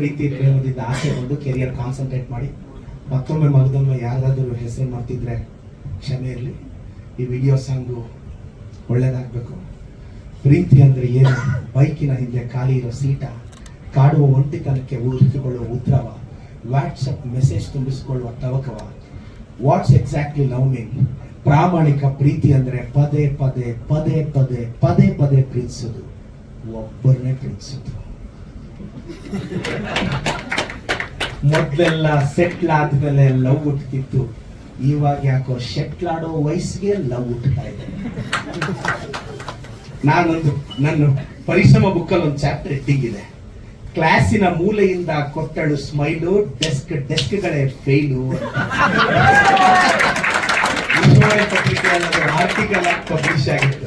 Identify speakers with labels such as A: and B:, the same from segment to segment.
A: ಪ್ರೀತಿ ಪ್ರೇಮದಿಂದ ಆಸೆ ಒಂದು ಕೆರಿಯರ್ ಕಾನ್ಸಂಟ್ರೇಟ್ ಮಾಡಿ, ಮತ್ತೊಮ್ಮೆ ಮಗದೊಮ್ಮೆ ಯಾರಾದರೂ ಹೆಸರು ಮಾಡ್ತಿದ್ರೆ ಕ್ಷಮೆ ಇರಲಿ. ಈ ವಿಡಿಯೋ ಸಾಂಗು ಒಳ್ಳೇದಾಗಬೇಕು. ಪ್ರೀತಿ ಅಂದರೆ ಏನು? ಬೈಕಿನ ಹಿಂದೆ ಖಾಲಿ ಇರೋ ಸೀಟ, ಕಾಡುವ ಒಂಟಿತನಕ್ಕೆ ಉಳಿಸಿಕೊಳ್ಳುವ ಉದ್ರವ ವಾಟ್ಸಪ್ ಮೆಸೇಜ್ ತುಂಬಿಸಿಕೊಳ್ಳುವ ತವಕವ. ವಾಟ್ಸ್ ಎಕ್ಸಾಕ್ಟ್ಲಿ ಲವ್ ಮೀನ್ ಪ್ರಾಮಾಣಿಕ ಪ್ರೀತಿ ಅಂದರೆ ಪದೇ ಪದೇ ಪದೇ ಪದೇ ಪದೇ ಪದೇ ಪ್ರೀತಿಸೋದು ಒಬ್ಬರನ್ನೇ ಪ್ರೀತಿಸೋದು ಮೊದ್ಲೆಲ್ಲ ಸೆಟ್ಲ್ ಆದ್ಮೇಲೆ ಲವ್ ಹುಟ್ಟುತ್ತಿತ್ತು ಇವಾಗ ಯಾಕೋ ಶೆಟ್ಲ್ ಆಡೋ ವಯಸ್ಸಿಗೆ ಲವ್ ಹುಟ್ಟುತ್ತಾ ಇದೆ. ನಾನೊಂದು, ನನ್ನ ಪರಿಶ್ರಮ ಬುಕ್ಕಲ್ಲಿ ಒಂದು ಚಾಪ್ಟರ್ ಇಟ್ಟಿಗಿದೆ ಕ್ಲಾಸಿನ ಮೂಲೆಯಿಂದ ಕೊಟ್ಟಳು ಸ್ಮೈಲು ಡೆಸ್ಕ್ ಡೆಸ್ಕ್ಗಳೇ ಫೇಲು ಆರ್ಟಿಕಲ್ ಪಬ್ಲಿಷ್ ಆಗಿತ್ತು.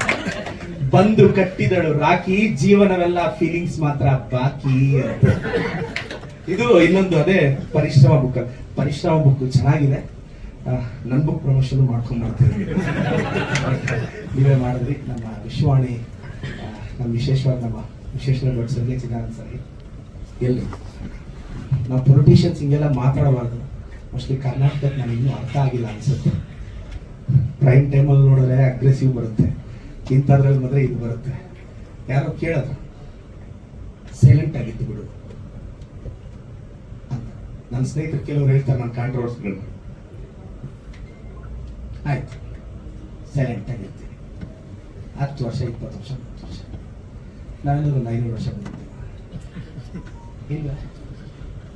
A: ಬಂದು ಕಟ್ಟಿದಳು. ರಾಕಿ, ಜೀವನವೆಲ್ಲ ಫೀಲಿಂಗ್ಸ್ ಮಾತ್ರ ಬಾಕಿ ಅಂತ ಇದು ಇನ್ನೊಂದು ಅದೇ ಪರಿಶ್ರಮ ಬುಕ್ ಪರಿಶ್ರಮ ಬುಕ್ ಚೆನ್ನಾಗಿದೆ. ನನ್ನ ಬುಕ್ ಪ್ರಮೋಷನ್ ಮಾಡ್ಕೊಂಡು ಮಾಡ್ತೀವಿ ನೀವೇ ಮಾಡಿದ್ರಿ. ನಮ್ಮ ವಿಶ್ವಾಣಿ ನಮ್ಮ ವಿಶೇಷವಾಗಿ ನಮ್ಮ ವಿಶೇಷವಾಗಿ ಬಡಿಸೋರಿಗೆ ಚಿದಾನಂದ ಸರಿ. ಎಲ್ಲಿ ನಾವು ಪೊಲಿಟಿಷಿಯನ್ಸ್ ಹಿಂಗೆಲ್ಲ ಮಾತಾಡಬಾರ್ದು. ಮೋಸ್ಟ್ಲಿ ಕರ್ನಾಟಕಕ್ಕೆ ನನಗಿನ್ನೂ ಅರ್ಥ ಆಗಿಲ್ಲ ಅನ್ಸುತ್ತೆ. ಪ್ರೈಮ್ ಟೈಮಲ್ಲಿ ನೋಡಿದ್ರೆ ಅಗ್ರೆಸಿವ್ ಬರುತ್ತೆ. ಇಂಥದ್ರಲ್ಲಿ ಮಾತ್ರ ಇದು ಬರುತ್ತೆ. ಯಾರೋ ಕೇಳೋದು. ಸೈಲೆಂಟ್ ಆಗಿತ್ತು ಬಿಡು. ನನ್ನ ಸ್ನೇಹಿತರು ಕೆಲವರು ಹೇಳ್ತಾರೆ ನನ್ನ ಕಾಂಟ್ರವರ್ಸ್ಗಳು ಆಯ್ತು. ಸೈಲೆಂಟ್ ಆಗಿರ್ತೀನಿ ಹತ್ತು ವರ್ಷ, ಇಪ್ಪತ್ತು ವರ್ಷ, ಮೂವತ್ತು ವರ್ಷ. ನಾವೆಲ್ಲರೂ ಒಂದು ಐನೂರು ವರ್ಷ ಬಂದಿದ್ದೀವಿ. ಇಲ್ಲ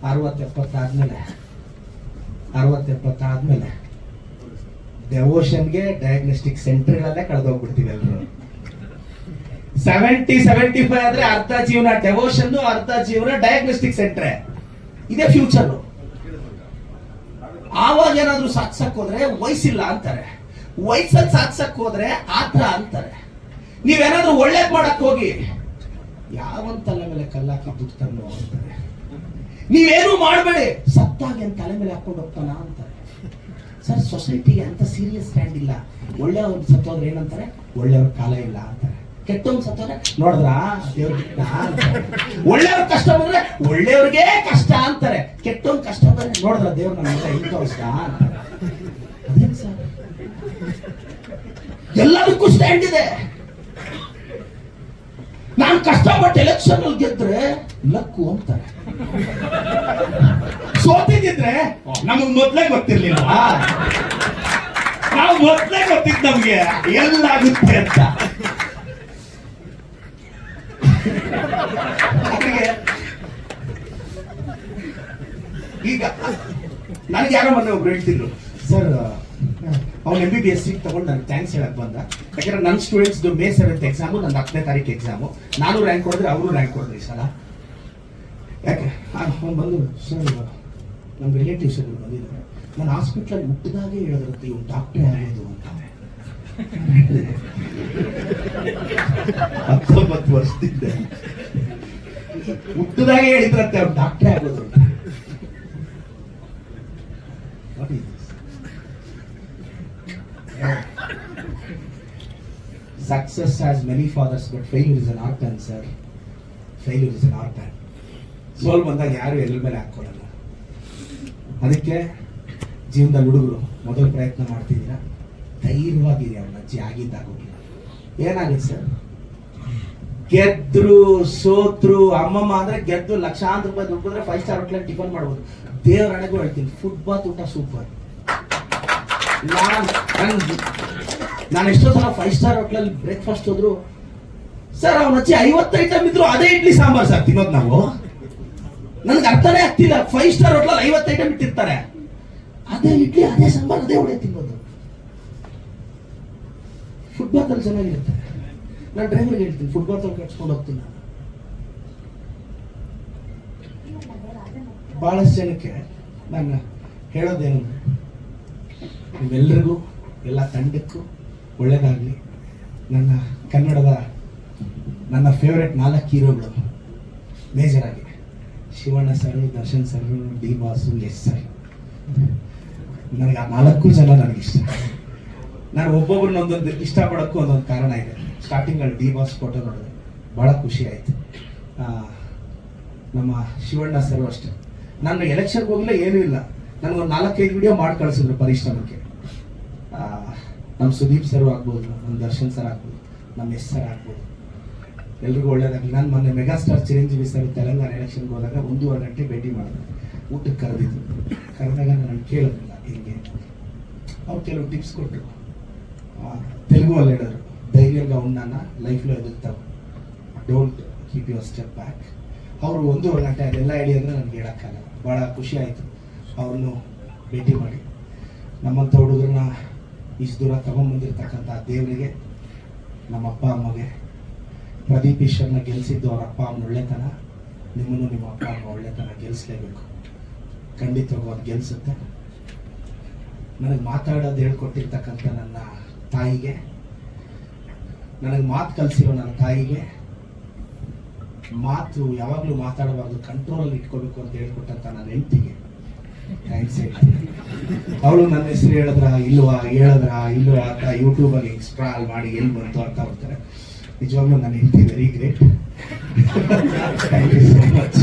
A: ಅರವತ್ತು ಎಪ್ಪತ್ತಾದ್ಮೇಲೆ ಅರವತ್ತು ಡೆವೋಷನ್ಗೆ ಡಯಾಗ್ನೋಸ್ಟಿಕ್ ಸೆಂಟರ್ಗಳಲ್ಲೇ ಕಳೆದೋಗ್ಬಿಡ್ತೀವಿ ಎಲ್ಲರೂ ಸೆವೆಂಟಿ ಸೆವೆಂಟಿ ಫೈವ್ ಆದ್ರೆ ಅರ್ಧ ಜೀವನ ಡೆವೋಷನ್ ಅರ್ಧ ಜೀವನ ಡಯಾಗ್ನೋಸ್ಟಿಕ್ ಸೆಂಟ್ರೆ ಇದೇ ಫ್ಯೂಚರ್ ಆವಾಗ ಏನಾದ್ರೂ ಸಾಕ್ಸಕ್ ಹೋದ್ರೆ ವಯಸ್ಸಿಲ್ಲ ಅಂತಾರೆ. ವಯಸ್ಸಲ್ಲಿ ಸಾಕ್ಸಕ್ ಹೋದ್ರೆ ಆತ್ರ ಅಂತಾರೆ. ನೀವೇನಾದ್ರೂ ಒಳ್ಳೇದ್ ಮಾಡಕ್ ಹೋಗಿ, ಯಾವನ್ ತಲೆ ಮೇಲೆ ಕಲ್ಲಾಕಿ ದುಡ್ಡು ಅಂತಾರೆ. ನೀವೇನು ಮಾಡಬೇಡಿ, ಸತ್ತಾಗ ತಲೆ ಮೇಲೆ ಹಾಕೊಂಡು ಹೋಗ್ತಾನ ಅಂತಾರೆ. ಸರ್ ಸೊಸೈಟಿಗೆ ಅಂತ ಸೀರಿಯಸ್ ಸ್ಟ್ಯಾಂಡ್ ಇಲ್ಲ. ಒಳ್ಳೆಯವ್ರು ಸತ್ತೋದ್ರೆ ಏನಂತಾರೆ? ಒಳ್ಳೆಯವ್ರ ಕಾಲ ಇಲ್ಲ ಅಂತಾರೆ. ಕೆಟ್ಟವ್ರು ಸತ್ತೋದ್ರೆ, ನೋಡಿದ್ರ? ದೇವ್ರ ಒಳ್ಳೆಯವ್ರ ಕಷ್ಟ ಬಂದ್ರೆ ಒಳ್ಳೆಯವ್ರಿಗೆ ಕಷ್ಟ ಅಂತಾರೆ. ಕೆಟ್ಟವ್ನ ಕಷ್ಟ ಬಂದ್ರೆ ನೋಡಿದ್ರ ದೇವ್ರ ನನ್ನ ಮಗ ಇಂಥ ಅಂತಾರೆ. ಎಲ್ಲದಕ್ಕೂ ಸ್ಟ್ಯಾಂಡ್ ಇದೆ. ನಾನು ಕಷ್ಟಪಟ್ಟು ಎಲೆಕ್ಷನ್ ಗೆದ್ರೆ ಲಕ್ಕು ಅಂತಾರೆ. ಸೋತಿದ್ರೆ ನಮಗ್ ಮೊದ್ಲೇ ಗೊತ್ತಿರ್ಲಿಲ್ಲ ನಾವು ಮೊದ್ಲೇ ಗೊತ್ತಿತ್ತು ನಮ್ಗೆ ಎಲ್ಲಾಗುತ್ತೆ ಅಂತ. ಈಗ ನನಗೆ ಯಾರೋ ಮೊನ್ನೆ ಒಬ್ರು ಹೇಳ್ತಿದ್ರು ಸರ್ ಅವ್ನು M B B S seat ತಗೊಂಡು ನನಗೆ ಥ್ಯಾಂಕ್ಸ್ ಹೇಳಕ್ ಬಂದ. ಯಾಕಂದ್ರೆ ನನ್ನ ಸ್ಟೂಡೆಂಟ್ಸ್ ಮೇ ಸೆವೆಂತ್ ಎಕ್ಸಾಮು ನನ್ನ ಹತ್ತನೇ ತಾರೀಕು ಎಕ್ಸಾಮು ನಾನು ರ್ಯಾಂಕ್ ಕೊಡಿದ್ರೆ ಅವರು ರ್ಯಾಂಕ್ ಕೊಡ್ರಿ ಸಲ. ಯಾಕೆ? ಅವ್ನು ಬಂದು ಸರ್ ನಮ್ಮ ರಿಲೇಟಿವ್ಸ್ ಎಲ್ಲರೂ ಬಂದಿದ್ದಾರೆ ನಾನು ಹಾಸ್ಪಿಟ್ಲಲ್ಲಿ ಹುಟ್ಟಿದಾಗೆ ಹೇಳಿದ್ರಂತೆ ಡಾಕ್ಟರ್ ಡಾಕ್ಟ್ರೇ ಆಗೋದು ಅಂತ ಹತ್ತೊಂಬತ್ತು ವರ್ಷದಿಂದ ಹುಟ್ಟಿದಾಗೆ ಹೇಳಿದ್ರಂತೆ ಅವ್ರು ಡಾಕ್ಟ್ರೇ ಆಗೋದು ಅಂತ? Success has many fathers, but failure is an orphan, sir. Failure is an orphan. ಸೋಲ್ ಬಂದಾಗ ಯಾರು ಎಲ್ಲರ ಮೇಲೆ ಹಾಕೊಳ್ಳಲ್ಲ ಅದಕ್ಕೆ ಜೀವನದಲ್ಲಿ ಹುಡುಗರು ಮೊದಲು ಪ್ರಯತ್ನ ಮಾಡ್ತಿದ್ದೀರಾ? ಧೈರ್ಯವಾಗಿದೆ ಅವ್ರ ಅಜ್ಜಿ ಆಗಿದ್ದಾಗೋಗಿಲ್ಲ ಏನಾಗುತ್ತೆ ಸರ್? ಗೆದ್ರು, ಸೋತ್ರು, ಅಮ್ಮಮ್ಮ ಅಂದ್ರೆ ಗೆದ್ದು ಲಕ್ಷಾಂತರ ರೂಪಾಯಿ ದುಡ್ಡು ಬಂದ್ರೆ ಫೈವ್ ಸ್ಟಾರ್ ಹೋಟ್ಲಲ್ಲಿ ಟಿಫನ್ ಮಾಡ್ಬೋದು. ದೇವ್ರ ಹಣೆಗೂ ಹೇಳ್ತೀನಿ ಫುಟ್ಬಾತ್ ಊಟ ಸೂಪರ್ ನಾನು ನಾನು ಎಷ್ಟೋ ಸಲ ಫೈವ್ ಸ್ಟಾರ್ ಹೋಟ್ಲಲ್ಲಿ ಬ್ರೇಕ್ಫಾಸ್ಟ್ ಹೋದ್ರು, ಸರ್, ಅವನ ಅಜ್ಜಿ ಐವತ್ತು ಐಟಮ್ ಇದ್ರು ಅದೇ ಇಡ್ಲಿ ಸಾಂಬಾರ್ ಸರ್, ತಿನ್ನೋದು ನಾವು? ನನ್ಗೆ ಅರ್ಥನೇ ಆಗ್ತಿಲ್ಲ. ಫೈವ್ ಸ್ಟಾರ್ ಹೋಟ್ಲಲ್ಲಿ ಐವತ್ತು ಐಟಮ್ ಇಟ್ಟಿರ್ತಾರೆ. ಅದೇ ಇಡ್ಲಿ, ಅದೇ ಸಾಂಬಾರ್, ಅದೇ ಒಳ್ಳೆ ತಿನ್ನೋದು ಫುಟ್ಬಾಲ್ ಚೆನ್ನಾಗಿರುತ್ತೆ. ನಾನು ಡ್ರೈವರ್ಗೆ ಹೇಳ್ತೀನಿ ಫುಟ್ಬಾಲ್ ತಲೆ ಕಟ್ಸ್ಕೊಂಡು ಹೋಗ್ತೀನಿ ಬಹಳಷ್ಟು ಜನಕ್ಕೆ ನಾನು ಹೇಳೋದೇನು ನಿಮ್ಮೆಲ್ಲರಿಗೂ ಎಲ್ಲ ತಂಡಕ್ಕೂ ಒಳ್ಳೇದಾಗಲಿ. ನನ್ನ ಕನ್ನಡದ, ನನ್ನ ಫೇವ್ರೆಟ್ ನಾಲ್ಕು ಹೀರೋಗಳು ಮೇಜರ್ ಆಗಿ. Shivanna sir, Darshan sir, D boss, S sir. ನನಗೆ ಆ ನಾಲ್ಕು ಜನ ನನಗೆ ಇಷ್ಟ. ನಾನು ಒಬ್ಬೊಬ್ರನ್ನ ಒಂದೊಂದು ಇಷ್ಟಪಡೋಕ್ಕೂ ಒಂದೊಂದು ಕಾರಣ ಇದೆ. ಸ್ಟಾರ್ಟಿಂಗ್ ಅಲ್ಲಿ ಡಿ ಬಾಸ್ ಫೋಟೋ ನೋಡಿದೆ. ಭಾಳ ಖುಷಿ ಆಯಿತು. ನಮ್ಮ ಶಿವಣ್ಣ ಸರ್ ಅಷ್ಟೇ. ನಾನು ಎಲೆಕ್ಷನ್ಗೆ ಹೋಗಿಲ್ಲ ಏನೂ ಇಲ್ಲ. ನನಗೊಂದು ನಾಲ್ಕೈದು ವಿಡಿಯೋ ಮಾಡಿ ಕಳಿಸಿದ್ರು ಪರಿಶ್ರಮಕ್ಕೆ. ನಮ್ಮ ಸುದೀಪ್ ಸರ್ ಆಗ್ಬೋದು, ನಮ್ಮ ದರ್ಶನ್ ಸರ್ ಆಗ್ಬೋದು, ನಮ್ಮ ಎಸ್ ಸರ್ ಆಗ್ಬೋದು. ಎಲ್ರಿಗೂ ಒಳ್ಳೇದಾಗಲಿ ನಾನು ಮೊನ್ನೆ ಮೆಗಾಸ್ಟಾರ್ ಚಿರಂಜೀವಿ ಸರ್ ತೆಲಂಗಾಣ ಎಲೆಕ್ಷನ್ಗೆ ಹೋದಾಗ ಒಂದೂವರೆ ಗಂಟೆ ಭೇಟಿ ಮಾಡಿದೆ. ಊಟಕ್ಕೆ ಕರೆದಿದ್ದು. ಕರೆದಾಗ ನಾನು ಕೇಳೋದಿಲ್ಲ ಹಿಂಗೆ ಅವ್ರು ಕೆಲವು ಟಿಪ್ಸ್ ಕೊಟ್ಟರು ತೆಲುಗು ಅಲ್ಲಿ ಹೇಳೋರು ಧೈರ್ಯಂಗ ಉಣ್ಣಾನ ಲೈಫ್ಲೋ ಎದುರ್ತಾವೆ don't keep your step back ಅವರು ಒಂದೂವರೆ ಗಂಟೆ ಅದೆಲ್ಲ ಹೇಳಿ ಅಂದರೆ ನನಗೆ ಹೇಳೋಕ್ಕಾಗಲ್ಲ. ಭಾಳ ಖುಷಿ ಆಯಿತು. ಅವ್ರನ್ನು ಭೇಟಿ ಮಾಡಿ. ನಮ್ಮಂಥ ಹುಡುಗರನ್ನ ಇಷ್ಟು ದೂರ ತಗೊಂಡ್ಬಂದಿರ್ತಕ್ಕಂಥ ದೇವರಿಗೆ ನಮ್ಮ ಅಪ್ಪ ಅಮ್ಮಗೆ ಪ್ರದೀಪ್ ಈಶ್ವರ್ನ ಗೆಲ್ಸಿದ್ದು ಅವ್ರ ಅಪ್ಪ ಅಮ್ಮನ ಒಳ್ಳೆತನ ನಿಮ್ಮನ್ನು ನಿಮ್ಮ ಅಪ್ಪ ಅಮ್ಮ ಒಳ್ಳೆತನ ಗೆಲ್ಲಿಸ್ಲೇಬೇಕು ಖಂಡಿತವಾಗೂ ಅದು ಗೆಲ್ಲಿಸುತ್ತೆ ನನಗೆ ಮಾತಾಡೋದು ಹೇಳ್ಕೊಟ್ಟಿರ್ತಕ್ಕಂಥ ನನ್ನ ತಾಯಿಗೆ ನನಗೆ ಮಾತು ಕಲಿಸಿರೋ ನನ್ನ ತಾಯಿಗೆ ಮಾತು ಯಾವಾಗಲೂ ಮಾತಾಡಬಾರ್ದು ಕಂಟ್ರೋಲಲ್ಲಿ ಇಟ್ಕೋಬೇಕು ಅಂತ ಹೇಳ್ಕೊಟ್ಟಂತ ನನ್ನ ಹೆಂಡತಿಗೆ ಥ್ಯಾಂಕ್ಸ್ ಅವಳು ನನ್ನ ಹೆಸರು ಹೇಳಿದ್ರ ಇಲ್ವಾ ಹೇಳಿದ್ರ ಇಲ್ವಾ ಅಂತ ಯೂಟ್ಯೂಬಲ್ಲಿ ಸ್ಕ್ರಾಲ್ ಮಾಡಿ ಎಲ್ಲಿ ಬಂತು ಅಂತ ಹೋಗ್ತಾರೆ ನಿಜವಾಗ್ಲೂ ನನ್ನ ಹೆಂಡತಿ very great thank you so much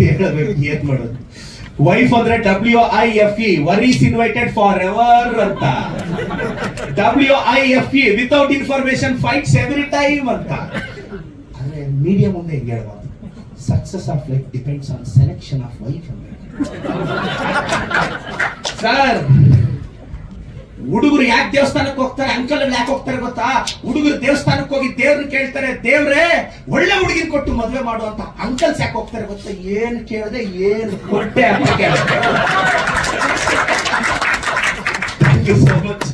A: ಹೇಳಬೇಕು ಏನ್ ಮಾಡೋದು. ವೈಫ್ ಅಂದ್ರೆ W I F E worries invited for ever ಅಂತ. W I F E without information fights every time ಅಂತ. ಅಂದ್ರೆ ಮೀಡಿಯಾ ಮುಂದೆ ಹೆಂಗೆ ಹೇಳ್ಬಾರ್ದು success of life depends on selection of wife ಅಂದ್ರೆ. ಸರ್ ಹುಡುಗರು ಯಾಕೆ ದೇವಸ್ಥಾನಕ್ಕೆ ಹೋಗ್ತಾರೆ? ಅಂಕಲ್ ಯಾಕೆ ಹೋಗ್ತಾರೆ ಗೊತ್ತಾ? ಹುಡುಗರು ದೇವಸ್ಥಾನಕ್ಕೆ ಹೋಗಿ ದೇವ್ರನ್ನ ಕೇಳ್ತಾರೆ, ದೇವ್ರೆ, ಒಳ್ಳೆ ಹುಡುಗಿನ ಕೊಟ್ಟು ಮದುವೆ ಮಾಡು ಅಂತ. ಅಂಕಲ್ಸ್ ಯಾಕೆ ಹೋಗ್ತಾರೆ ಗೊತ್ತಾ? ಏನ್ ಕೇಳಿದೆ, ಏನು ಕೊಟ್ಟೆ ಅಂತ ಮಚ್